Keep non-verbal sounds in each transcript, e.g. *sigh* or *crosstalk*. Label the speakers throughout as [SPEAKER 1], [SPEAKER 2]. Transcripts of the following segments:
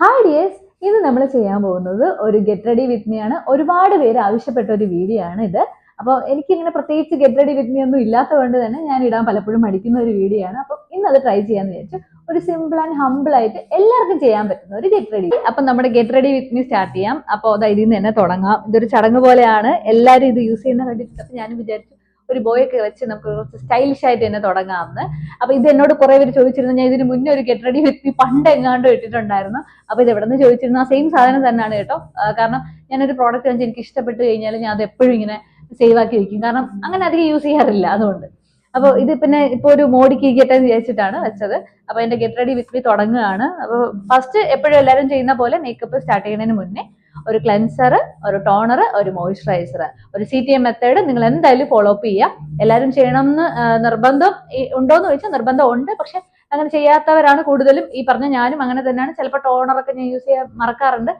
[SPEAKER 1] Hi dears ഇന്ന് നമ്മൾ ചെയ്യാൻ പോകുന്നത് ഒരു ഗെറ്റ് റെഡി വിത്ത് മീ ആണ്. ഒരുപാട് പേര് ആവശ്യപ്പെട്ട ഒരു വീഡിയോ ആണ് ഇത്. അപ്പോൾ എനിക്കിങ്ങനെ പ്രത്യേകിച്ച് ഗെറ്റ് റെഡി വിത്ത് മീ ഒന്നും ഇല്ലാത്തതുകൊണ്ട് തന്നെ ഞാൻ ഇടാൻ പലപ്പോഴും മടിക്കുന്ന ഒരു വീഡിയോ ആണ്. അപ്പോൾ ഇന്ന് അത് ട്രൈ ചെയ്യാന്ന് വിചാരിച്ചു. ഒരു സിമ്പിൾ ആൻഡ് ഹമ്പിൾ ആയിട്ട് എല്ലാവർക്കും ചെയ്യാൻ പറ്റുന്ന ഒരു ഗെറ്റ് റെഡി അപ്പം നമ്മുടെ get ready with me start ചെയ്യാം. അപ്പോൾ അതായത് ഇതിൽ നിന്ന് തന്നെ തുടങ്ങാം. ഇതൊരു ചടങ്ങ് പോലെയാണ്. എല്ലാവരും ഇത് യൂസ് ചെയ്യുന്ന കണ്ടിട്ട്. അപ്പം ഞാൻ വിചാരിച്ചു ഒരു ബോയൊക്കെ വെച്ച് നമുക്ക് കുറച്ച് സ്റ്റൈലിഷ് ആയിട്ട് തന്നെ തുടങ്ങാമെന്ന്. അപ്പൊ ഇത് എന്നോട് കുറെ പേര് ചോദിച്ചിരുന്നു. ഞാൻ ഇതിന് മുന്നേ ഒരു വിത്ത് മീ പണ്ട് എങ്ങാണ്ട് ഇട്ടിട്ടുണ്ടായിരുന്നു. അപ്പൊ ഇത് എവിടെ നിന്ന് ചോദിച്ചിരുന്നു. ആ സെയിം സാധനം തന്നെയാണ് കേട്ടോ. കാരണം ഞാനൊരു പ്രോഡക്റ്റ് വെച്ച് എനിക്ക് ഇഷ്ടപ്പെട്ട് കഴിഞ്ഞാൽ ഞാൻ അത് എപ്പോഴും ഇങ്ങനെ സേവ് ആക്കി വെക്കും. കാരണം അങ്ങനെ അധികം യൂസ് ചെയ്യാറില്ല അതുകൊണ്ട്. അപ്പോൾ ഇത് പിന്നെ ഇപ്പൊ ഒരു മോഡിക്ക് എന്ന് വിചാരിച്ചിട്ടാണ് വെച്ചത്. അപ്പൊ എന്റെ ഗെറ്റ് റെഡി വിത്ത് തുടങ്ങുകയാണ്. അപ്പോൾ ഫസ്റ്റ് എപ്പോഴും എല്ലാവരും ചെയ്യുന്ന പോലെ മേക്കപ്പ് സ്റ്റാർട്ട് ചെയ്യുന്നതിന് മുന്നേ ഒരു ക്ലെൻസർ ഒരു ടോണർ ഒരു മോയ്സ്ചറൈസർ ഒരു സി ടി എം മെത്തേഡ് നിങ്ങൾ എന്തായാലും ഫോളോ അപ്പ് ചെയ്യുക എല്ലാവരും ചെയ്യണം എന്ന് നിർബന്ധം ഉണ്ടോ എന്ന് ചോദിച്ചാൽ നിർബന്ധം ഉണ്ട്. പക്ഷെ അങ്ങനെ ചെയ്യാത്തവരാണ് കൂടുതലും. ഈ പറഞ്ഞ ഞാനും അങ്ങനെ തന്നെയാണ്. ചിലപ്പോൾ ടോണറൊക്കെ ഞാൻ യൂസ് ചെയ്യാൻ മറക്കാറുണ്ട്.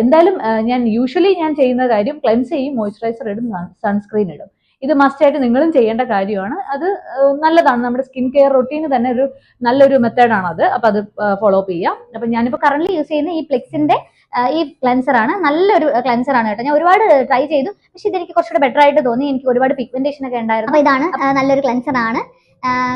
[SPEAKER 1] എന്തായാലും ഞാൻ യൂഷ്വലി ഞാൻ ചെയ്യുന്ന കാര്യം ക്ലെൻസ് ചെയ്യും മോയ്സ്ചറൈസർ ഇടും സൺസ്ക്രീൻ ഇടും. ഇത് മസ്റ്റ് ആയിട്ട് നിങ്ങളും ചെയ്യേണ്ട കാര്യമാണ്. അത് നല്ലതാണ്. നമ്മുടെ സ്കിൻ കെയർ റൊട്ടീന് തന്നെ ഒരു നല്ലൊരു മെത്തേഡാണ് അത് അപ്പൊ അത് ഫോളോ അപ്പ് ചെയ്യാം.
[SPEAKER 2] അപ്പൊ ഞാനിപ്പോ കറന്റ് യൂസ് ചെയ്യുന്ന ഈ പ്ലെക്സിന്റെ ഈ ക്ലൻസർ ആണ്. നല്ലൊരു ക്ലൻസർ ആണ് കേട്ടോ. ഞാൻ ഒരുപാട് ട്രൈ ചെയ്തു. പക്ഷെ ഇതെനിക്ക് കുറച്ചുകൂടെ ബെറ്റർ ആയിട്ട് തോന്നി. എനിക്ക് ഒരുപാട് പിഗ്മെന്റേഷൻ ഒക്കെ ഉണ്ടായിരുന്നു. അപ്പൊ ഇതാണ് നല്ലൊരു ക്ലൻസർ ആണ്.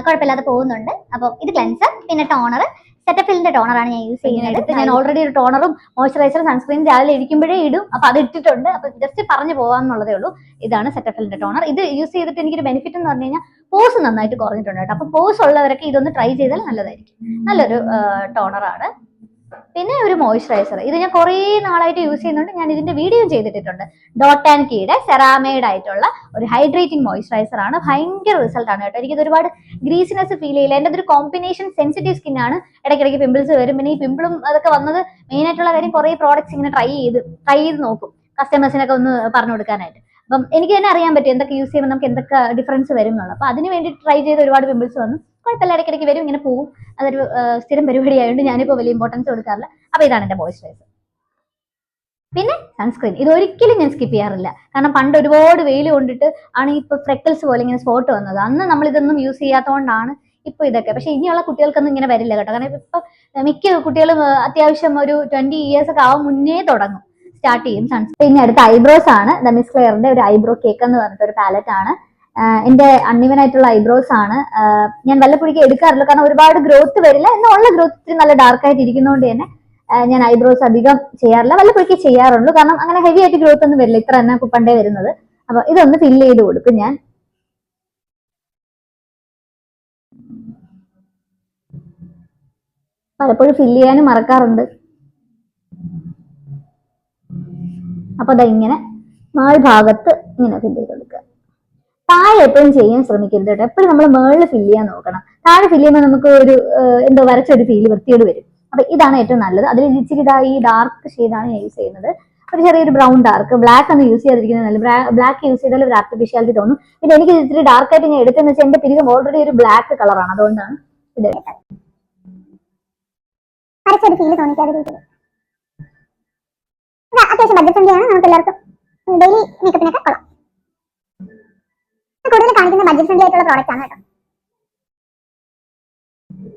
[SPEAKER 2] കുഴപ്പമില്ലാതെ പോകുന്നുണ്ട്. അപ്പോൾ ഇത് ക്ലൻസർ പിന്നെ ടോണർ സെറ്റഫിലിന്റെ ടോണർ ആണ് ഞാൻ യൂസ് ചെയ്യുന്നത്.
[SPEAKER 1] ഞാൻ ഓൾറെഡി ഒരു ടോണറും മോയ്സ്ചറൈസറും സൺസ്ക്രീനും രാവിലെ ഇരിക്കുമ്പോഴേ ഇടും. അപ്പൊ അത് ഇട്ടിട്ടുണ്ട്. അപ്പൊ ജസ്റ്റ് പറഞ്ഞു പോകാമെന്നുള്ളതേ ഉള്ളൂ. ഇതാണ് സെറ്റഫിലിന്റെ ടോണർ ഇത് യൂസ് ചെയ്തിട്ട് എനിക്കൊരു ബെനിഫിറ്റ് എന്ന് പറഞ്ഞു കഴിഞ്ഞാൽ പോസ് നന്നായിട്ട് കുറഞ്ഞിട്ടുണ്ട് കേട്ടോ. അപ്പൊ പോസ് ഉള്ളവരൊക്കെ ഇതൊന്ന് ട്രൈ ചെയ്താൽ നല്ലതായിരിക്കും. നല്ലൊരു ടോണറാണ് പിന്നെ ഒരു മോയ്സ്ചറൈസർ ഇത് ഞാൻ കുറേ നാളായിട്ട് യൂസ് ചെയ്യുന്നുണ്ട്. ഞാൻ ഇതിന്റെ വീഡിയോ ചെയ്തിട്ടുണ്ട് ഡോട്ട് ആൻഡ് കീയുടെ സെറാമൈഡ് ആയിട്ടുള്ള ഒരു ഹൈഡ്രേറ്റിംഗ് മോയ്സ്ചറൈസർ ആണ്. ഭയങ്കര റിസൾട്ട് ആണ് കേട്ടോ. എനിക്കിത് ഒരുപാട് ഗ്രീസിനെസ് ഫീൽ ചെയ്യില്ല. എന്റെ ഒരു കോമ്പിനേഷൻ സെൻസിറ്റീവ് സ്കിൻ ആണ്. ഇടയ്ക്കിടയ്ക്ക് പിമ്പിൾസ് വരും. പിന്നെ ഈ പിമ്പിളും അതൊക്കെ വന്നത് മെയിൻ ആയിട്ടുള്ള കാര്യം കുറേ പ്രോഡക്ട്സ് ഇങ്ങനെ ട്രൈ ചെയ്ത് ട്രൈ ചെയ്ത് നോക്കും. കസ്റ്റമേഴ്സിനൊക്കെ ഒന്ന് പറഞ്ഞു കൊടുക്കാനായിട്ട്. അപ്പം എനിക്ക് തന്നെ അറിയാൻ പറ്റും എന്തൊക്കെ യൂസ് ചെയ്യുമ്പോൾ നമുക്ക് എന്തൊക്കെ ഡിഫറൻസ് വരും എന്നുള്ളത്. അപ്പോൾ അതിന് വേണ്ടി ട്രൈ ചെയ്ത് ഒരുപാട് പിമ്പിൾസ് വന്നു. കുഴപ്പമില്ല ഇടയ്ക്കിടയ്ക്ക് വരും ഇങ്ങനെ പോകും അതൊരു സ്ഥിരം പരിപാടി ആയതുകൊണ്ട് ഞാനിപ്പോൾ വലിയ ഇമ്പോർട്ടൻസ് കൊടുക്കാറില്ല. അപ്പോൾ ഇതാണ് എന്റെ മോയ്സ്ചറൈസർ പിന്നെ സൺസ്ക്രീൻ ഇത് ഒരിക്കലും ഞാൻ സ്കിപ്പ് ചെയ്യാറില്ല. കാരണം പണ്ട് ഒരുപാട് വെയിൽ കൊണ്ടിട്ട് ആണ് ഇപ്പൊ ഫ്രെക്കൽസ് പോലെ ഇങ്ങനെ സ്പോട്ട് വന്നത്. അന്ന് നമ്മൾ ഇതൊന്നും യൂസ് ചെയ്യാത്തതുകൊണ്ടാണ് ഇപ്പൊ ഇതൊക്കെ. പക്ഷെ ഇനിയുള്ള കുട്ടികൾക്കൊന്നും ഇങ്ങനെ വരില്ല കേട്ടോ. കാരണം ഇപ്പൊ മിക്ക കുട്ടികളും അത്യാവശ്യം ഒരു ട്വന്റി ഇയേഴ്സ് ഒക്കെ ആവും മുന്നേ തുടങ്ങും. സ്റ്റാർട്ട് ചെയ്യും സൺസ്ക്രീൻ അടുത്ത ഐബ്രോസ് ആണ്. ദ മിസ് ക്ലെയറിന്റെ ഒരു ഐബ്രോ കേക്ക് എന്ന് പറഞ്ഞിട്ട് ഒരു പാലറ്റ് ആണ്. എന്റെ അണ്ണിവനായിട്ടുള്ള ഐബ്രോസ് ആണ്. ഞാൻ വല്ലപ്പോഴേക്കും എടുക്കാറില്ല. കാരണം ഒരുപാട് ഗ്രോത്ത് വരില്ല. എന്നുള്ള ഗ്രോത്ത് നല്ല ഡാർക്ക് ആയിട്ട് ഇരിക്കുന്നതുകൊണ്ട് തന്നെ ഞാൻ ഐബ്രോസ് അധികം ചെയ്യാറില്ല. വല്ലപ്പോഴേക്കും ചെയ്യാറുള്ളൂ കാരണം അങ്ങനെ ഹെവി ആയിട്ട് ഗ്രോത്ത് ഒന്നും വരില്ല. ഇത്ര തന്നെ കുപ്പണ്ടേ വരുന്നത്. അപ്പൊ ഇതൊന്ന് ഫിൽ ചെയ്ത് കൊടുക്കും ഞാൻ. പലപ്പോഴും ഫില്ല് ചെയ്യാനും മറക്കാറുണ്ട്. അപ്പൊ ദാ ഇങ്ങനെ നാല് ഭാഗത്ത് ഇങ്ങനെ ഫില്ല് ചെയ്ത് കൊടുക്കുക. താഴെ എപ്പോഴും ചെയ്യാൻ ശ്രമിക്കരുത് കേട്ടോ. എപ്പോഴും നമ്മൾ മേളിൽ ഫില്ല് ചെയ്യാൻ നോക്കണം. താഴെ ഫില്ല് ചെയ്യുമ്പോൾ നമുക്ക് ഒരു എന്തോ വരച്ചൊരു ഫീൽ വൃത്തിയോട് വരും. അപ്പൊ ഇതാണ് ഏറ്റവും നല്ലത്. അതിൽ ഇച്ചിരി ഇതാ ഈ ഡാർക്ക് ഷെയ്ഡാണ് ഞാൻ യൂസ് ചെയ്യുന്നത്. ഒരു ചെറിയൊരു ബ്രൗൺ ഡാർക്ക് ബ്ലാക്ക് ഒന്ന് യൂസ് ചെയ്തിരിക്കുന്നത് നല്ല ബ്ലാക്ക് യൂസ് ചെയ്താൽ ഒരു ആർട്ടിഫിഷ്യാലിറ്റി തോന്നും. പിന്നെ എനിക്ക് ഇത്തിരി ഡാർക്ക് ആയിട്ട് ഞാൻ എടുത്തെന്ന് വെച്ചാൽ എന്റെ പിരികം ഓൾറെഡി ഒരു ബ്ലാക്ക് കളറാണ് അതുകൊണ്ടാണ് ഇത്
[SPEAKER 2] അത്യാവശ്യം ബഡ്ജറ്റ് ഫ്രണ്ട്ലി ആണ്. നമുക്ക് എല്ലാവർക്കും ഡെയിലി മേക്കപ്പിനൊക്കെ കൊള്ളാം. കൂടുതൽ കാണിക്കുന്ന ബഡ്ജറ്റ് ഫ്രണ്ട്ലി ആയിട്ടുള്ള പ്രോഡക്റ്റ് ആണ് കേട്ടോ.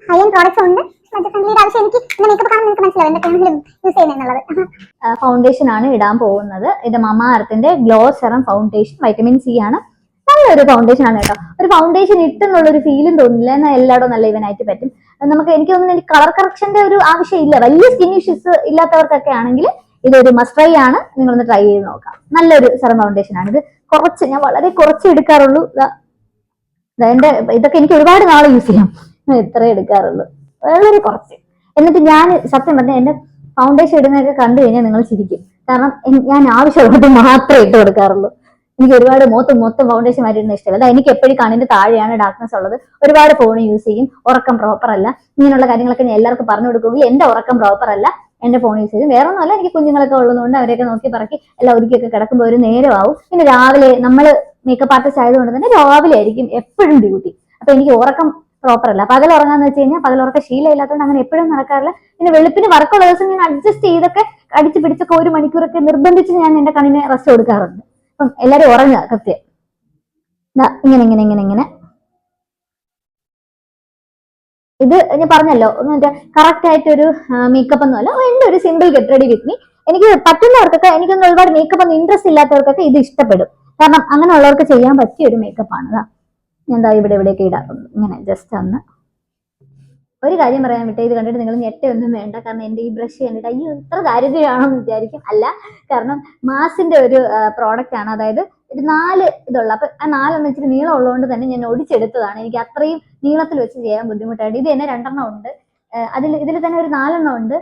[SPEAKER 2] ഹൈ എൻഡ് പ്രോഡക്ട്സ് ഉണ്ട് ബഡ്ജറ്റ് ഫ്രണ്ട്ലിയുടെ ആവശ്യം എനിക്ക് മേക്കപ്പ് കാണാൻ നിങ്ങൾക്ക് മനസ്സിലാവും ഫ്രണ്ട്ലി യൂസ് ചെയ്യുന്നത്
[SPEAKER 1] ഫൗണ്ടേഷൻ ആണ് ഇടാൻ പോകുന്നത്. ഇത് മമ അർത്തിന്റെ glow serum foundation vitamin C ആണ്. നല്ലൊരു ഫൗണ്ടേഷൻ ആണ് കേട്ടോ. ഒരു ഫൗണ്ടേഷൻ ഇട്ടെന്നുള്ള ഒരു ഫീലും തോന്നില്ല. എന്നാൽ എല്ലായിടവും നല്ല ഇവനായിട്ട് പറ്റും. നമുക്ക് എനിക്ക് തോന്നുന്നു കളർ കറക്ഷന്റെ ഒരു ആവശ്യം ഇല്ല. വലിയ സ്കിൻ ഇഷ്യൂസ് ഇല്ലാത്തവർക്കൊക്കെ ആണെങ്കിൽ ഇതൊരു മസ്റ്റ് ട്രൈ ആണ്. നിങ്ങളൊന്ന് ട്രൈ ചെയ്ത് നോക്കാം. നല്ലൊരു സെറം ഫൗണ്ടേഷൻ ആണ്. ഇത് കുറച്ച് ഞാൻ വളരെ കുറച്ച് എടുക്കാറുള്ളൂ. എന്റെ ഇതൊക്കെ എനിക്ക് ഒരുപാട് നാൾ യൂസ് ചെയ്യാം. ഇത്ര എടുക്കാറുള്ളൂ. വളരെ കുറച്ച്. എന്നിട്ട് ഞാൻ സത്യം പറഞ്ഞാൽ എന്റെ ഫൗണ്ടേഷൻ ഇടുന്നതൊക്കെ കണ്ടു കഴിഞ്ഞാൽ നിങ്ങൾ ചിരിക്കും. കാരണം ഞാൻ ആവശ്യമുള്ളത് മാത്രമേ ഇട്ട് കൊടുക്കാറുള്ളൂ. എനിക്ക് ഒരുപാട് മൊത്തം മൊത്തം ഫൗണ്ടേഷൻ മാറ്റിടുന്ന ഇഷ്ടമല്ല. അതാ എനിക്ക് എപ്പോഴും കണ്ണിന്റെ താഴെയാണ് ഡാർക്ക്നെസ് ഉള്ളത്. ഒരുപാട് ഫോൺ യൂസ് ചെയ്യും. ഉറക്കം പ്രോപ്പർ അല്ല. ഇങ്ങനെയുള്ള കാര്യങ്ങളൊക്കെ ഞാൻ എല്ലാവർക്കും പറഞ്ഞു കൊടുക്കുകയും എന്റെ ഉറക്കം പ്രോപ്പർ അല്ല. എന്റെ ഫോൺ യൂസ് ചെയ്യും വേറെ ഒന്നുമല്ല എനിക്ക് കുഞ്ഞുങ്ങളൊക്കെ ഉള്ളതുകൊണ്ട് അവരെയൊക്കെ നോക്കി പറക്കി എല്ലാം ഒരുക്കിയൊക്കെ കിടക്കുമ്പോൾ ഒരു നേരമാവും. പിന്നെ രാവിലെ നമ്മൾ മേക്കപ്പ് ആർട്ടിസ്റ്റ് ആയതുകൊണ്ട് തന്നെ രാവിലെ ആയിരിക്കും എപ്പോഴും ഡ്യൂട്ടി അപ്പൊ എനിക്ക് ഉറക്കം പ്രോപ്പർ അല്ല. പകൽ ഉറങ്ങാന്ന് വെച്ച് കഴിഞ്ഞാൽ പകൽ ഉറക്കം ശീലമില്ലാത്തതുകൊണ്ട് അങ്ങനെ എപ്പോഴും നടക്കാറില്ല. പിന്നെ വെളുപ്പിന് വർക്കുള്ള ദിവസം ഞാൻ അഡ്ജസ്റ്റ് ചെയ്തൊക്കെ അടിച്ച് പിടിച്ചൊക്കെ ഒരു മണിക്കൂറൊക്കെ നിർബന്ധിച്ച് ഞാൻ എന്റെ കണ്ണിനെ റെസ്റ്റ് കൊടുക്കാറുണ്ട്. അപ്പം എല്ലാവരും ഉറങ്ങുക കൃത്യം. ഇങ്ങനെ ഇങ്ങനെ ഇങ്ങനെ ഇങ്ങനെ. ഇത് ഞാൻ പറഞ്ഞല്ലോ മറ്റേ കറക്റ്റ് ആയിട്ട് ഒരു മേക്കപ്പ് ഒന്നും അല്ല. എന്റെ ഒരു simple get ready with me എനിക്ക് പറ്റുന്നവർക്കൊക്കെ എനിക്കൊന്നും ഒരുപാട് മേക്കപ്പ് ഒന്നും ഇൻട്രസ്റ്റ് ഇല്ലാത്തവർക്കൊക്കെ ഇത് ഇഷ്ടപ്പെടും. കാരണം അങ്ങനെ ഉള്ളവർക്ക് ചെയ്യാൻ പറ്റിയ ഒരു മേക്കപ്പ് ആണ് ഞാൻ ദാ ഇവിടെ ഇവിടെയൊക്കെ ഇടാറുണ്ട്. ഇങ്ങനെ ജസ്റ്റ് ഒന്ന്. ഒരു കാര്യം പറയാൻ വിട്ടേ ഇത് കണ്ടിട്ട് നിങ്ങൾ ഞെട്ടൊന്നും വേണ്ട. കാരണം എന്റെ ഈ ബ്രഷ് കണ്ടിട്ട് അയ്യോ ഇത്ര ദാരിദ്ര്യമാണെന്ന് വിചാരിക്കും. അല്ല കാരണം മാസിന്റെ ഒരു പ്രോഡക്റ്റ് ആണ്. അതായത് ഒരു നാല് ഇതുള്ള. അപ്പൊ ആ നാലെന്ന് വെച്ചിട്ട് നീളം ഉള്ളതുകൊണ്ട് തന്നെ ഞാൻ ഒടിച്ചെടുത്തതാണ്. എനിക്ക് അത്രയും നീളത്തിൽ വെച്ച് ചെയ്യാൻ ബുദ്ധിമുട്ടായിട്ട്. ഇത് തന്നെ രണ്ടെണ്ണം ഉണ്ട്. അതിൽ ഇതിൽ തന്നെ ഒരു നാലെണ്ണം ഉണ്ട്.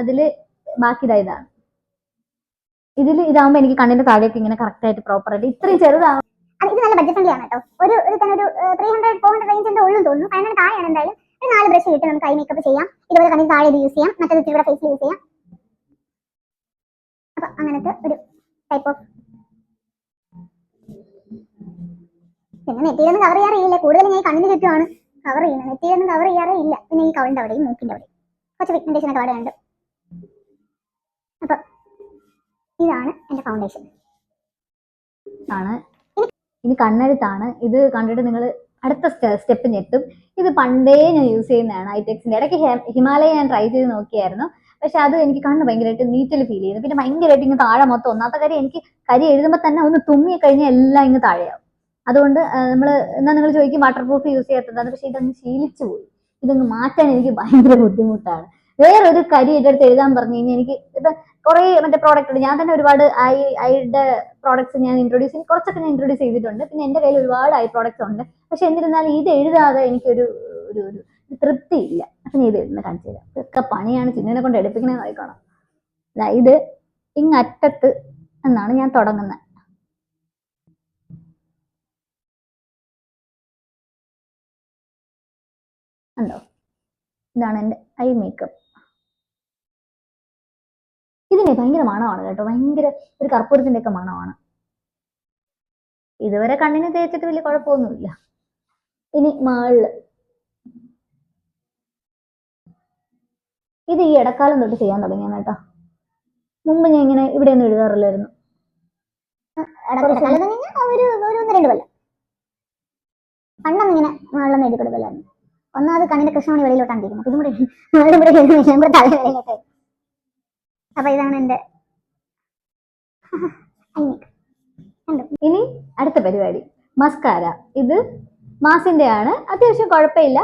[SPEAKER 1] അതിൽ ബാക്കി ഇതാ ഇതാണ്. ഇതിൽ ഇതാകുമ്പോൾ എനിക്ക് കണ്ണിന്റെ താഴേക്ക് ഇങ്ങനെ കറക്റ്റ് ആയിട്ട് പ്രോപ്പർ ആയിട്ട് ഇത്രയും ചെറുതാണ്
[SPEAKER 2] അത് ഇത് നല്ല ബഡ്ജറ്റ് ഫ്രണ്ട്ലി ആണ് കേട്ടോ. ഒരു ഒരു തന്നെ ഒരു three hundred four hundred range ഉള്ളു തോന്നുന്നു. ഫൈവ് ഹൺഡ്രഡ് താഴെയാണ് എന്തായാലും ഒരു നാല് ബ്രഷ് കിട്ടും നമുക്ക് ഐ മേക്കപ്പ് ചെയ്യാം. ഇതുപോലെ കണ്ണിന് താഴെ ഇത് യൂസ് ചെയ്യാം. മറ്റേത് കൂടെ ഫേസിൽ യൂസ് ചെയ്യാം. അപ്പൊ അങ്ങനത്തെ ഒരു ടൈപ്പ് ഓഫ് പിന്നെ ഒന്നും കവർ ചെയ്യാറില്ല. കൂടുതൽ ഞാൻ കണ്ണിന് ചുറ്റുമാണ് കവർ ചെയ്യുന്നത്. നെറ്റിയിലൊന്നും കവർ ചെയ്യാറേ ഇല്ല. പിന്നെ ഈ കവളിന്റെ അവിടെയും മൂക്കിന്റെ അവിടെയും കുറച്ച് പിഗ്മെന്റേഷൻ ഒക്കെ അവിടെ ഉണ്ട്. ഇതാണ് എന്റെ ഫൗണ്ടേഷൻ
[SPEAKER 1] ആണ്. ഇനി കണ്ണെഴുത്താണ്. ഇത് കണ്ടിട്ട് നിങ്ങൾ അടുത്ത സ്റ്റെപ്പ് ഞെട്ടും ഇത് പണ്ടേ ഞാൻ യൂസ് ചെയ്യുന്നതാണ് ഐടെക്സിന്റെ ഇടയ്ക്ക് ഹിമാലയ ഞാൻ ട്രൈ ചെയ്ത് നോക്കിയായിരുന്നു. പക്ഷെ അത് എനിക്ക് കണ്ണ് ഭയങ്കരമായിട്ട് നീറ്റിൽ ഫീൽ ചെയ്യുന്നു. പിന്നെ ഭയങ്കരമായിട്ട് ഇങ്ങ് താഴെ മൊത്തം ഒന്നാമത്തെ കാര്യം എനിക്ക് കരി എഴുതുമ്പോൾ തന്നെ ഒന്ന് തുമ്മി കഴിഞ്ഞാൽ എല്ലാം ഇങ്ങ് താഴെയാവും. അതുകൊണ്ട് നമ്മൾ എന്നാ നിങ്ങൾ ചോദിക്കും വാട്ടർ പ്രൂഫ് യൂസ് ചെയ്യാത്തതാണ് പക്ഷെ ഇതങ്ങ് ശീലിച്ചു പോയി. ഇതൊന്ന് മാറ്റാൻ എനിക്ക് ഭയങ്കര ബുദ്ധിമുട്ടാണ്. വേറൊരു കരി എന്റെ അടുത്ത് എഴുതാൻ പറഞ്ഞു കഴിഞ്ഞാൽ എനിക്ക് ഇപ്പൊ കുറേ മറ്റേ പ്രോഡക്റ്റ് ഉണ്ട്. ഞാൻ തന്നെ ഒരുപാട് ഐ ഐയുടെ പ്രോഡക്ട്സ് ഞാൻ ഇൻട്രൊഡ്യൂസ് ചെയ്യും കുറച്ചൊക്കെ ഞാൻ ഇൻട്രൊഡ്യൂസ് ചെയ്തിട്ടുണ്ട്. പിന്നെ എന്റെ കയ്യിൽ ഒരുപാട് ഐ പ്രോഡക്റ്റ്സ് ഉണ്ട്. പക്ഷെ എന്നിരുന്നാലും ഇത് എഴുതാതെ എനിക്കൊരു ഒരു ഒരു തൃപ്തിയില്ല അപ്പൊ ഞാൻ ഇത് എഴുതുന്ന കാണിച്ചു തരാം. ഇതൊക്കെ പണിയാണ് ചിന്നിനെ കൊണ്ട് എടുപ്പിക്കണേ നോക്കണം ഇത് ഇങ്ങറ്റത്ത് എന്നാണ് ഞാൻ തുടങ്ങുന്നത്. ഉണ്ടോ ഇതാണ് എന്റെ ഐ മേക്കപ്പ്. ഇതിന് ഭയങ്കര മണമാണ് കേട്ടോ. ഭയങ്കര ഒരു കർപ്പൂരത്തിന്റെ ഒക്കെ മണമാണ്. ഇതുവരെ കണ്ണിന് തേച്ചിട്ട് വലിയ കുഴപ്പമൊന്നുമില്ല. ഇനി മാളിൽ. ഇത് ഈ ഇടക്കാലം തൊട്ട് ചെയ്യാൻ തുടങ്ങിയാണ് കേട്ടോ. മുമ്പ് ഞാൻ ഇങ്ങനെ ഇവിടെ ഒന്നും എഴുതാറില്ലായിരുന്നു
[SPEAKER 2] ഒരു ഒന്ന് രണ്ട് കൊല്ലം. ഇങ്ങനെ മാളിൽ എഴുതി ഒന്നാമത് കണ്ണിന്റെ കൃഷ്ണമണി വെളിയിലോട്ടാണ് ഇരിക്കുന്നത്. ഇതും കൂടെ മുകളിലും കൂടെ ഇവിടെ തല വെളിയിലോട്ട്. അപ്പൊ ഇതാണ് എന്റെ *laughs*
[SPEAKER 1] ഇനി അടുത്ത പരിപാടി. മസ്കാര. ഇത് മാസിന്റെ ആണ്. അത്യാവശ്യം കുഴപ്പമില്ല.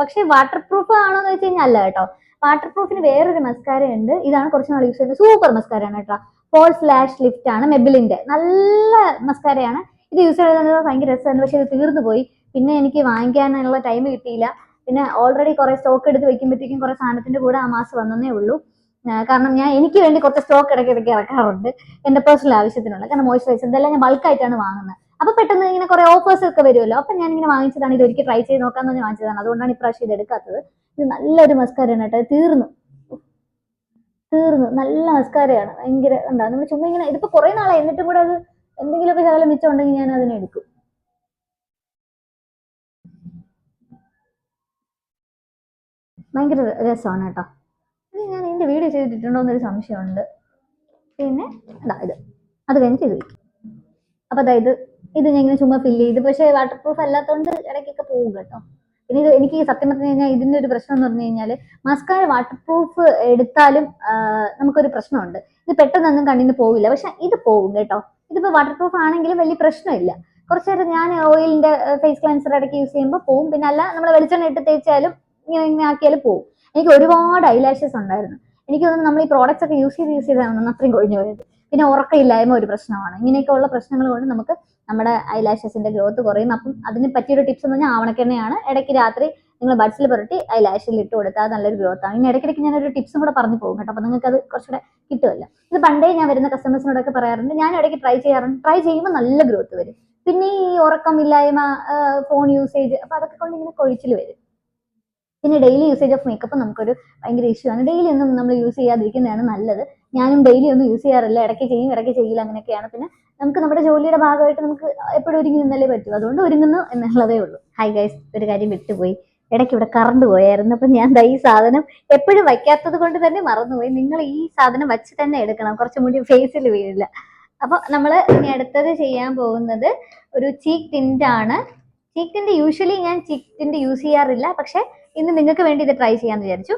[SPEAKER 1] പക്ഷെ വാട്ടർ പ്രൂഫ് ആണോ എന്ന് വെച്ച് കഴിഞ്ഞാൽ അല്ല കേട്ടോ. വാട്ടർ പ്രൂഫിന് വേറൊരു മസ്കാര ഉണ്ട് ഇതാണ് കുറച്ച് നാൾ യൂസ് ചെയ്യുന്നത് സൂപ്പർ മസ്കാര ആണ് കേട്ടോ. പോൾ സ്ലാഷ് ലിഫ്റ്റ് ആണ്. മെബിലിന്റെ നല്ല മസ്കാരയാണ്. ഇത് യൂസ് ചെയ്തത് ഭയങ്കര രസമായിരുന്നു. പക്ഷെ ഇത് തീർന്നു പോയി. പിന്നെ എനിക്ക് വാങ്ങിക്കാനുള്ള ടൈം കിട്ടിയില്ല. പിന്നെ ഓൾറെഡി കുറെ സ്റ്റോക്ക് എടുത്ത് വെക്കുമ്പോഴത്തേക്കും കുറെ സാധനത്തിന്റെ കൂടെ ആ മാസം വന്നതേ ഉള്ളൂ. കാരണം ഞാൻ എനിക്ക് വേണ്ടി കുറച്ച് സ്റ്റോക്ക് ഇടയ്ക്ക് ഇടയ്ക്ക് ഇറക്കാറുണ്ട്. എന്റെ പേഴ്സണൽ ആവശ്യത്തിനുള്ള. കാരണം മോയ്സ്ചറൈസർ ഇതെല്ലാം ഞാൻ ബൾക്കായിട്ടാണ് വാങ്ങുന്നത്. അപ്പൊ പെട്ടെന്ന് ഇങ്ങനെ കുറെ ഓഫേഴ്സ് ഒക്കെ വരുമല്ലോ. അപ്പൊ ഞാൻ ഇങ്ങനെ വാങ്ങിച്ചതാണ്. ഇത് ഒരിക്കൽ ട്രൈ ചെയ്ത് നോക്കാന്ന് പറഞ്ഞ് വാങ്ങിച്ചതാണ്. അതുകൊണ്ടാണ് ഇപ്രാവശ്യം ഇത് എടുക്കാത്തത്. ഇത് നല്ലൊരു മസ്കാരയാണ് കേട്ടോ. തീർന്നു. തീർന്നു. നല്ല മസ്കാരയാണ് ഭയങ്കര എന്താ നമ്മൾ ചുമ്മാ ഇങ്ങനെ ഇതിപ്പോ കുറെ നാളായി. എന്നിട്ടും കൂടെ അത് എന്തെങ്കിലുമൊക്കെ ശകലം മിച്ചം ഉണ്ടെങ്കിൽ ഞാൻ അതിനെ എടുക്കും. ഭയങ്കര രസമാണ് കേട്ടോ. ഇത് ഞാൻ ഇതിന്റെ വീഡിയോ ചെയ്തിട്ടുണ്ടോ എന്നൊരു സംശയമുണ്ട്. പിന്നെ അതാ ഇത്. അത് കഴിഞ്ഞിട്ട് ഇത് വയ്ക്കും അപ്പൊ അതായത് ഇത്. ഞാൻ ഇങ്ങനെ ചുമ്മാ ഫില്ല് ചെയ്ത്. പക്ഷേ വാട്ടർ പ്രൂഫ് അല്ലാത്തതുകൊണ്ട് ഇടയ്ക്കൊക്കെ പോകും കേട്ടോ. പിന്നെ ഇത് എനിക്ക് സത്യം പറഞ്ഞു കഴിഞ്ഞാൽ ഇതിന്റെ ഒരു പ്രശ്നം എന്ന് പറഞ്ഞു കഴിഞ്ഞാൽ മസ്കാര വാട്ടർ പ്രൂഫ് എടുത്താലും നമുക്കൊരു പ്രശ്നമുണ്ട്. ഇത് പെട്ടെന്നൊന്നും കണ്ണിന്ന് പോവില്ല. പക്ഷെ ഇത് പോകും കേട്ടോ. ഇതിപ്പോൾ വാട്ടർ പ്രൂഫ് ആണെങ്കിലും വലിയ പ്രശ്നമില്ല. കുറച്ച് നേരം ഞാൻ ഓയിലിന്റെ ഫേസ് ക്ലൻസർ ഇടയ്ക്ക് യൂസ് ചെയ്യുമ്പോൾ പോവും. പിന്നെ അല്ല നമ്മൾ വെളിച്ചെണ്ണ ഇട്ട് തേച്ചാലും ഇങ്ങനെ ഇങ്ങനെ ആക്കിയാലും പോകും എനിക്ക് ഒരുപാട് ഐലാഷസ് ഉണ്ടായിരുന്നു. എനിക്ക് തോന്നുന്നു നമ്മൾ ഈ പ്രോഡക്റ്റ്സ് ഒക്കെ യൂസ് ചെയ്ത് യൂസ് ചെയ്താണ് അത്രയും കൊഴിഞ്ഞു പോയത്. പിന്നെ ഉറക്കമില്ലായ്മ ഒരു പ്രശ്നമാണ്. ഇങ്ങനെയൊക്കെ ഉള്ള പ്രശ്നങ്ങൾ കൊണ്ട് നമുക്ക് നമ്മുടെ ഐലാഷസിന്റെ ഗ്രോത്ത് കുറയും. അപ്പം അതിന് പറ്റിയൊരു ടിപ്സ് എന്ന് പറഞ്ഞാൽ ആവണക്കെണ്ണയാണ്. ഇടയ്ക്ക് രാത്രി നിങ്ങൾ ബഡ്സിൽ പുരട്ടി ഐലാഷിൽ ഇട്ട് കൊടുത്താൽ നല്ലൊരു ഗ്രോത്ത് ആണ് ഇനി ഇടയ്ക്കിടയ്ക്ക് ഞാനൊരു ടിപ്സും കൂടെ പറഞ്ഞു പോകും കേട്ടോ. അപ്പം നിങ്ങൾക്ക് അത് കുറച്ചുകൂടെ കിട്ടുമല്ലോ. ഇത് പണ്ടേ ഞാൻ വരുന്ന കസ്റ്റമേഴ്സിനോടൊക്കെ പറയാറുണ്ട്. ഞാൻ ഇടയ്ക്ക് ട്രൈ ചെയ്യാറുണ്ട്. ട്രൈ ചെയ്യുമ്പോൾ നല്ല ഗ്രോത്ത് വരും. പിന്നെ ഈ ഉറക്കമില്ലായ്മ ഫോൺ യൂസേജ് അപ്പം അതൊക്കെ കൊണ്ട് ഇങ്ങനെ കൊഴിച്ചിൽ വരും. പിന്നെ ഡെയിലി യൂസേജ് ഓഫ് മേക്കപ്പ് നമുക്കൊരു ഭയങ്കര ഇഷ്യൂ ആണ്. ഡെയിലി ഒന്നും നമ്മൾ യൂസ് ചെയ്യാതിരിക്കുന്നതാണ് നല്ലത്. ഞാനും ഡെയിലി ഒന്നും യൂസ് ചെയ്യാറില്ല. ഇടയ്ക്ക് ചെയ്യും ഇടയ്ക്ക് ചെയ്യില്ല അങ്ങനെയൊക്കെയാണ്. പിന്നെ നമുക്ക് നമ്മുടെ ജോലിയുടെ ഭാഗമായിട്ട് നമുക്ക് എപ്പോഴും ഒരുങ്ങി നിന്നല്ലേ പറ്റൂ. അതുകൊണ്ട് ഒരുങ്ങുന്നു എന്നുള്ളതേ ഉള്ളൂ. ഹായ് ഗൈസ് ഒരു കാര്യം വിട്ടുപോയി. ഇടയ്ക്ക് ഇവിടെ കറണ്ട് പോയായിരുന്നു. അപ്പം ഞാൻ ഈ സാധനം എപ്പോഴും വയ്ക്കാത്തത് കൊണ്ട് തന്നെ മറന്നുപോയി. നിങ്ങൾ ഈ സാധനം വച്ച് തന്നെ എടുക്കണം. കുറച്ച് മുടി ഫേസിൽ വീഴില്ല അപ്പോൾ നമ്മൾ ഇനി അടുത്തത് ചെയ്യാൻ പോകുന്നത് ഒരു ചീക്ക് ടിന്റ് ആണ്. ചീക്ക് ടിന്റ് യൂഷ്വലി ഞാൻ ചീക്ക് ടിന്റ് യൂസ് ചെയ്യാറില്ല. പക്ഷെ
[SPEAKER 2] ഇന്ന് നിങ്ങൾക്ക് വേണ്ടി ഇത് ട്രൈ ചെയ്യാന്ന് വിചാരിച്ചു.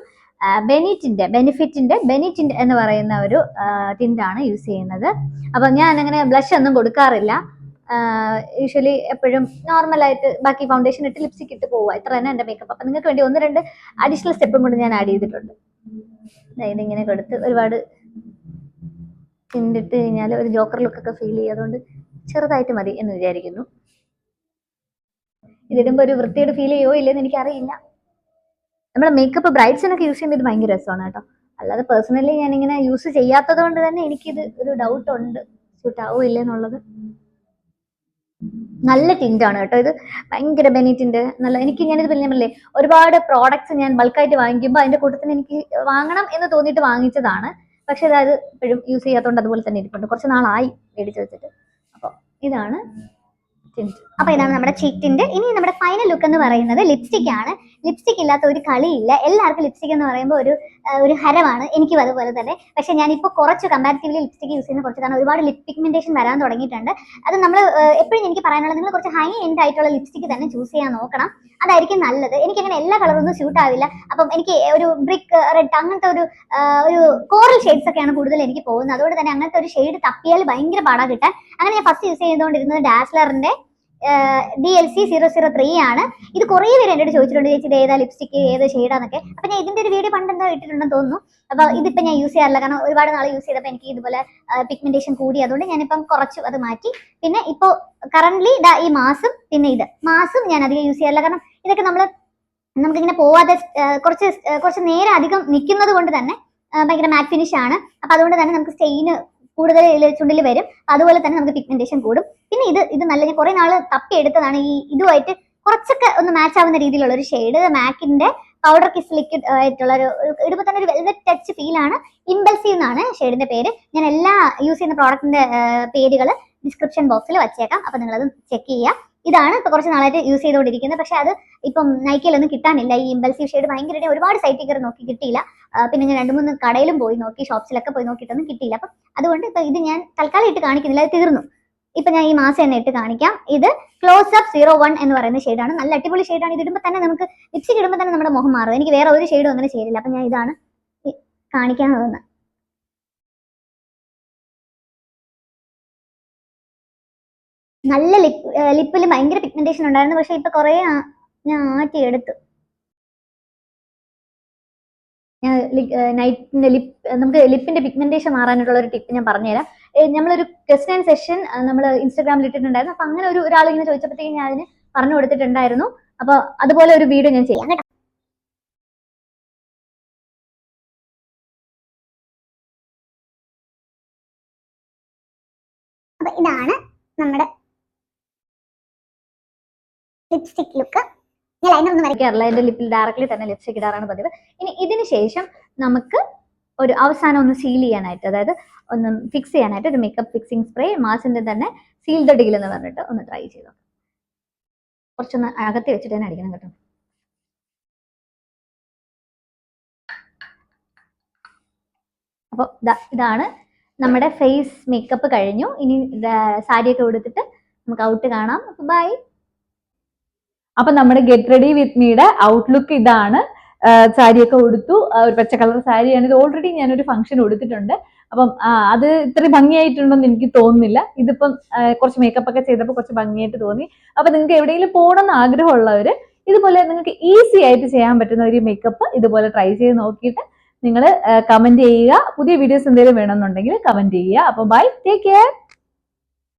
[SPEAKER 2] ബെനിറ്റിന്റെ ബെനിഫിറ്റിന്റെ ബെനിറ്റിന്റെ എന്ന് പറയുന്ന ഒരു ടിന്റാണ് യൂസ് ചെയ്യുന്നത്. അപ്പൊ ഞാൻ അങ്ങനെ ബ്ലഷ് ഒന്നും കൊടുക്കാറില്ല. യൂഷ്വലി എപ്പോഴും നോർമൽ ആയിട്ട് ബാക്കി ഫൗണ്ടേഷൻ ഇട്ട് ലിപ്സ്റ്റിക് ഇട്ട് പോവുക. ഇത്ര തന്നെ എന്റെ മേക്കപ്പ് അപ്പൊ നിങ്ങൾക്ക് വേണ്ടി ഒന്ന് രണ്ട് അഡീഷണൽ സ്റ്റെപ്പും കൂടി ഞാൻ ആഡ് ചെയ്തിട്ടുണ്ട്. അതായത് ഇങ്ങനെ കൊടുത്ത് ഒരുപാട് തിന്നിട്ട് കഴിഞ്ഞാൽ ഒരു ജോക്കർ ലുക്കൊക്കെ ഫീൽ ചെയ്യാതുകൊണ്ട് ചെറുതായിട്ട് മതി എന്ന് വിചാരിക്കുന്നു. ഇതിടുമ്പോൾ ഒരു വൃത്തിയുടെ ഫീൽ ചെയ്യോ ഇല്ലെന്ന് എനിക്കറിയില്ല. നമ്മുടെ മേക്കപ്പ് ബ്രൈഡ്സിനൊക്കെ യൂസ് ചെയ്യുമ്പോൾ ഭയങ്കര രസമാണ് കേട്ടോ. അല്ലാതെ പേഴ്സണലി ഞാൻ ഇങ്ങനെ യൂസ് ചെയ്യാത്തത് കൊണ്ട് തന്നെ എനിക്കിത് ഒരു ഡൗട്ട് ഉണ്ട്. സ്യൂട്ട് ആവില്ല എന്നുള്ളത്. നല്ല ടിന്റാണ് കേട്ടോ ഇത്. ഭയങ്കര ബെനിറ്റിന്റെ നല്ല എനിക്ക് ഞാനിത് പറഞ്ഞില്ലേ ഒരുപാട് പ്രോഡക്ട്സ് ഞാൻ ബൾക്കായിട്ട് വാങ്ങിക്കുമ്പോൾ അതിന്റെ കൂട്ടത്തിൽ എനിക്ക് വാങ്ങണം എന്ന് തോന്നിയിട്ട് വാങ്ങിച്ചതാണ്. പക്ഷെ അതായത് ഇപ്പോഴും യൂസ് ചെയ്യാത്തതുകൊണ്ട് അതുപോലെ തന്നെ ഇരിപ്പുണ്ട്. കുറച്ച് നാളായി മേടിച്ച് വെച്ചിട്ട്. അപ്പോൾ ഇതാണ് ടിന്റ്
[SPEAKER 1] അപ്പൊ ഇതാണ് നമ്മുടെ ചിറ്റിന്റെ ഇനി നമ്മുടെ ഫൈനൽ ലുക്ക് എന്ന് പറയുന്നത് ലിപ്സ്റ്റിക് ആണ്. ലിപ്സ്റ്റിക് ഇല്ലാത്ത ഒരു കളിയില്ല. എല്ലാവർക്കും ലിപ്സ്റ്റിക് എന്ന് പറയുമ്പോൾ ഒരു ഒരു ഹരമാണ്. എനിക്കും അതുപോലെ തന്നെ. പക്ഷെ ഇപ്പോൾ കുറച്ച് കമ്പാരിറ്റീവ്ലി ലിപ്സ്റ്റിക് യൂസ് ചെയ്യുന്ന കുറച്ച് കാരണം ഒരുപാട് ലിപ് പിഗ്മെന്റേഷൻ വരാൻ തുടങ്ങിയിട്ടുണ്ട്. അത് നമ്മൾ എപ്പോഴും എനിക്ക് പറയാനുള്ളത് നിങ്ങൾ കുറച്ച് ഹൈ എൻഡ് ആയിട്ടുള്ള ലിപ്സ്റ്റിക് തന്നെ ചൂസ് ചെയ്യാൻ നോക്കണം. അതായിരിക്കും നല്ലത്. എനിക്ക് അങ്ങനെ എല്ലാ കളറൊന്നും സ്യൂട്ട് ആവില്ല. അപ്പം എനിക്ക് ഒരു ബ്രിക്ക് റെഡ് അങ്ങനത്തെ ഒരു ഒരു കോറൽ ഷെയ്ഡ്സ് ഒക്കെയാണ് കൂടുതൽ എനിക്ക് പോകുന്നത്. അതുകൊണ്ട് തന്നെ അങ്ങനത്തെ ഒരു ഷെയ്ഡ് തപ്പിയാൽ ഭയങ്കര പാടാ കിട്ടാൻ. അങ്ങനെ ഞാൻ ഫസ്റ്റ് യൂസ് ചെയ്തുകൊണ്ടിരുന്നത് ഡാസ്ലറിന്റെ D L C zero zero three ആണ്. ഇത് കുറേ പേര് എന്നോട് ചോദിച്ചിട്ടുണ്ട് ചേച്ചി ഏതാ ലിപ്സ്റ്റിക് ഏത് ഷെയ്ഡാന്നൊക്കെ അപ്പൊ ഞാൻ ഇതിന്റെ ഒരു വീഡിയോ പണ്ട് എന്താ ഇട്ടിട്ടുണ്ടെന്ന് തോന്നുന്നു. അപ്പൊ ഇതിപ്പോ ഞാൻ യൂസ് ചെയ്യാറില്ല. കാരണം ഒരുപാട് നാളെ യൂസ് ചെയ്തപ്പോൾ എനിക്ക് ഇതുപോലെ പിഗ്മെന്റേഷൻ കൂടി. അതുകൊണ്ട് ഞാനിപ്പം കുറച്ച് അത് മാറ്റി. പിന്നെ ഇപ്പോൾ കറന്റ് ഇതാ ഈ മാസം പിന്നെ ഇത്. മാസം ഞാൻ അധികം യൂസ് ചെയ്യാറില്ല. കാരണം ഇതൊക്കെ നമ്മൾ നമുക്കിങ്ങനെ പോവാതെ കുറച്ച് കുറച്ച് നേരം അധികം നിൽക്കുന്നത് കൊണ്ട് തന്നെ ഭയങ്കര മാറ്റ് ഫിനിഷ് ആണ്. അപ്പൊ അതുകൊണ്ട് തന്നെ നമുക്ക് സ്റ്റെയിന് കൂടുതൽ ചുണ്ടിൽ വരും. അതുപോലെ തന്നെ നമുക്ക് പിഗ്മെന്റേഷൻ കൂടും. പിന്നെ ഇത് ഇത് നല്ല കുറെ നാൾ തപ്പി എടുത്തതാണ് ഈ ഇതുമായിട്ട് കുറച്ചൊക്കെ ഒന്ന് മാച്ച് ആവുന്ന രീതിയിലുള്ള ഒരു ഷെയ്ഡ് മാക്കിന്റെ പൗഡർ കിസ് ലിക്വിഡ് ആയിട്ടുള്ള ഒരു ഒരു- ഇടുമ്പോൾ തന്നെ ഒരു വെൽവെറ്റ് ടച്ച് ഫീൽ ആണ്. ഇമ്പൽസീവ് എന്നാണ് ഷെയ്ഡിന്റെ പേര്. ഞാൻ എല്ലാ യൂസ് ചെയ്യുന്ന പ്രോഡക്റ്റിന്റെ പേരുകൾ ഡിസ്ക്രിപ്ഷൻ ബോക്സിൽ വച്ചേക്കാം. അപ്പൊ നിങ്ങളത് ചെക്ക് ചെയ്യുക ഇതാണ് ഇപ്പൊ കുറച്ച് നാളായിട്ട് യൂസ് ചെയ്തുകൊണ്ടിരിക്കുന്നത്. പക്ഷെ അത് ഇപ്പം നൈക്കിലൊന്നും കിട്ടാനില്ല. ഈ ഇമ്പൽസീവ് ഷെയ്ഡ് ഭയങ്കര ഒരുപാട് സൈറ്റിൽ കയറി നോക്കി കിട്ടിയില്ല. പിന്നെ ഞാൻ രണ്ട് മൂന്ന് കടയിലും പോയി നോക്കി ഷോപ്സിലൊക്കെ പോയി നോക്കിയിട്ടൊന്നും കിട്ടിയില്ല. അപ്പം അതുകൊണ്ട് ഇപ്പൊ ഇത് ഞാൻ തൽക്കാലം ഇട്ട് കാണിക്കുന്നില്ല തീർന്നു. ഇപ്പൊ ഞാൻ ഈ മാസം തന്നെ ഇട്ട് കാണിക്കാം. ഇത് ക്ലോസ് അപ്പ് സീറോ വൺ എന്ന് പറയുന്ന ഷെയ്ഡാണ് നല്ല അടിപൊളി ഷെയ്ഡാണ് ഇത് ഇടുമ്പോൾ തന്നെ നമുക്ക് ലിപ്സ്റ്റിക് ഇടുമ്പോൾ തന്നെ നമ്മുടെ മുഖം മാറും. എനിക്ക് വേറെ ഒരു ഷെയ്ഡും അങ്ങനെ ചെയ്തില്ല അപ്പൊ ഞാൻ ഇതാണ് കാണിക്കാൻ പോകുന്നത്. നല്ല ലിപ് ലിപ്പിൽ ഭയങ്കര പിഗ്മെന്റേഷൻ ഉണ്ടായിരുന്നു. പക്ഷെ ഇപ്പൊ കുറെ ഞാൻ ആറ്റി എടുത്തു ഞാൻ നൈറ്റിന്റെ ലിപ് നമുക്ക് ലിപ്പിന്റെ പിഗ്മെന്റേഷൻ മാറാനായിട്ടുള്ള ഒരു ടിപ്പ് ഞാൻ പറഞ്ഞുതരാം. നമ്മളൊരു ക്വസ്റ്റ്യൻ സെഷൻ നമ്മൾ ഇൻസ്റ്റാഗ്രാമിൽ ഇട്ടിട്ടുണ്ടായിരുന്നു. അപ്പൊ അങ്ങനെ ഒരു ഒരാൾ ഇങ്ങനെ ചോദിച്ചപ്പോഴത്തേക്കും ഞാൻ അതിന് പറഞ്ഞു കൊടുത്തിട്ടുണ്ടായിരുന്നു. അപ്പൊ അതുപോലെ ഒരു വീഡിയോ ഞാൻ ചെയ്യാം കേട്ടോ. അപ്പൊ ഇതാണ് നമ്മുടെ ലിപ്സ്റ്റിക് ലുക്ക് ഞാൻ ലൈനർ ഒന്നും
[SPEAKER 2] വരയ്ക്കാറില്ല എന്റെ ലിപ്പിൽ ഡയറക്ട്ലി തന്നെ ലിപ്സ്റ്റിക് ഇടാറാണ് പതിവ്. ഇനി ഇതിന് ശേഷം നമുക്ക് ഒരു അവസാനം ഒന്ന് സീൽ ചെയ്യാനായിട്ട് അതായത് ഒന്ന് ഫിക്സ് ചെയ്യാനായിട്ട് ഒരു മേക്കപ്പ് ഫിക്സിംഗ് സ്പ്രേ മാസിന്റെ തന്നെ സീൽ ദ എന്ന് പറഞ്ഞിട്ട് ഒന്ന് ട്രൈ ചെയ്തു കുറച്ചൊന്ന് അകത്തി വെച്ചിട്ട് തന്നെ അടിക്കണം കേട്ടോ. അപ്പോൾ ഇതാണ് നമ്മുടെ ഫേസ് മേക്കപ്പ് കഴിഞ്ഞു. ഇനി സാരിയൊക്കെ കൊടുത്തിട്ട് നമുക്ക് ഔട്ട് കാണാം. അപ്പോൾ ബൈ
[SPEAKER 3] അപ്പൊ നമ്മുടെ ഗെറ്റ് റെഡി വിത്ത് മീയുടെ ഔട്ട്ലുക്ക് ഇതാണ്. സാരിയൊക്കെ ഉടുത്തു. ഒരു പച്ച കളർ സാരിയാണ്. ഇത് ഓൾറെഡി ഞാനൊരു ഫംഗ്ഷൻ ഉടുത്തിട്ടുണ്ട്. അപ്പം അത് ഇത്ര ഭംഗിയായിട്ടുണ്ടെന്ന് എനിക്ക് തോന്നുന്നില്ല. ഇതിപ്പം കുറച്ച് മേക്കപ്പ് ഒക്കെ ചെയ്തപ്പോൾ കുറച്ച് ഭംഗിയായിട്ട് തോന്നി. അപ്പൊ നിങ്ങൾക്ക് എവിടെയെങ്കിലും പോകണമെന്ന് ആഗ്രഹമുള്ളവര് ഇതുപോലെ നിങ്ങൾക്ക് ഈസി ആയിട്ട് ചെയ്യാൻ പറ്റുന്ന ഒരു മേക്കപ്പ് ഇതുപോലെ ട്രൈ ചെയ്ത് നോക്കിയിട്ട് നിങ്ങൾ കമന്റ് ചെയ്യുക. പുതിയ വീഡിയോസ് എന്തെങ്കിലും വേണമെന്നുണ്ടെങ്കിൽ കമന്റ് ചെയ്യുക. അപ്പോൾ ബൈ ടേക്ക് കെയർ